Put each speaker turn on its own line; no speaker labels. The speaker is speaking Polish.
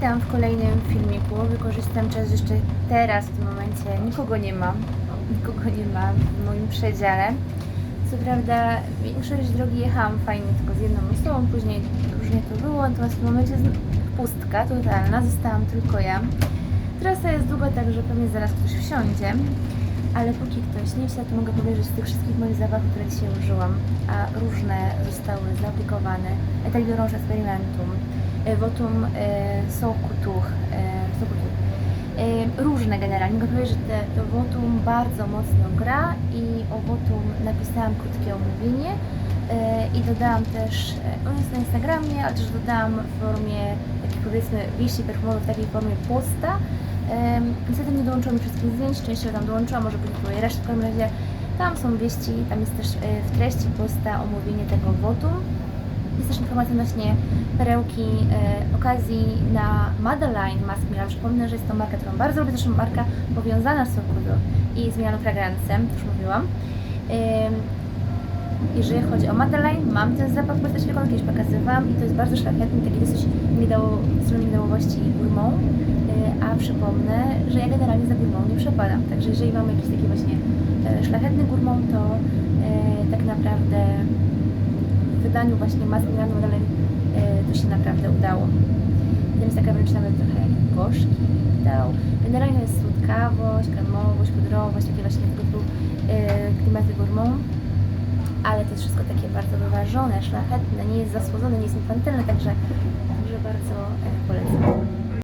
Witam w kolejnym filmiku. Wykorzystam czas jeszcze teraz, w tym momencie. Nikogo nie mam. Nikogo nie ma w moim przedziale. Co prawda większość drogi jechałam fajnie tylko z jedną osobą, później różnie to było, natomiast w tym momencie jest pustka totalna, zostałam tylko ja. Trasa jest długa, także pewnie zaraz ktoś wsiądzie. Ale póki ktoś nie wsiadł, to mogę powiedzieć, że z tych wszystkich moich zabawek, które dzisiaj użyłam, a różne zostały zaaplikowane, Etel Orange Experimentum, e, Votum e, Sokutuch, e, Sokutuch, różne generalnie. Mogę powiedzieć, że te, to Votum bardzo mocno gra i o Votum napisałam krótkie omówienie i dodałam też, on jest na Instagramie, ale też dodałam w formie takich powiedzmy wieści perfumowych, w takiej formie posta, Niestety nie dołączyłam wszystkich zdjęć, częściowo tam dołączyłam, może być były resztę, w każdym razie tam są wieści, tam jest też w treści posta omówienie tego wotum. Jest też informacja odnośnie perełki e, okazji na Madeline Mask Milan. Przypomnę, że jest to marka, którą bardzo lubię, zresztą marka powiązana z Sokudo i z Milano Fragrancem, już mówiłam. Em, jeżeli chodzi o Madeline, mam ten zapach bardzo silikonu, kiedyś pokazywałam i to jest bardzo szlachetny, taki dosyć migdało, z migdałowości gourmand. Y, A przypomnę, że ja generalnie za gourmand nie przepadam, także jeżeli mamy jakiś taki właśnie e, szlachetny gourmand, to e, tak naprawdę w wydaniu właśnie Mask Milano Madeline e, to się naprawdę udało. Jest taka wręcz nawet trochę gorzki migdał. Generalnie jest słodkawość, kremowość, pudrowość, takie właśnie tego typu e, klimaty gourmand ale to jest wszystko takie bardzo wyważone, szlachetne, nie jest zasłodzone, nie jest infantylne, także, także bardzo e, polecam.